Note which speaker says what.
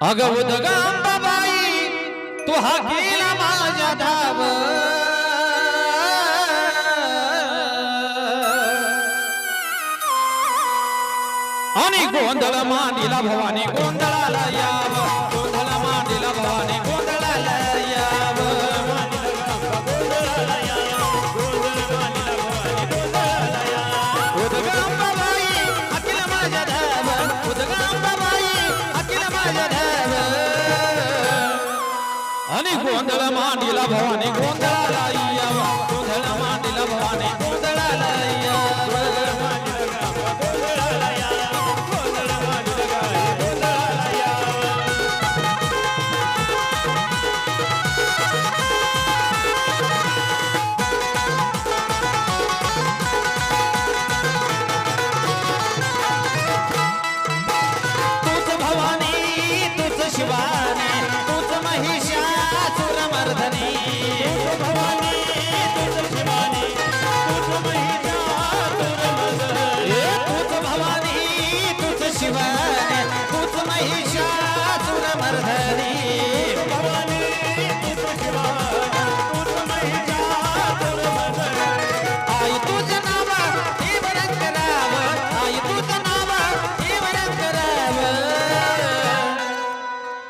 Speaker 1: अग उदगांबाबाई तू हा केला माझ्या धाव. आणि गोंधळ मांडिला भवानी गोंधळ અને ગોંધળમાં ઢીલા ભવાની ગોંધળા લાઈ આવા. ગોંધળમાં ઢીલા ભવાની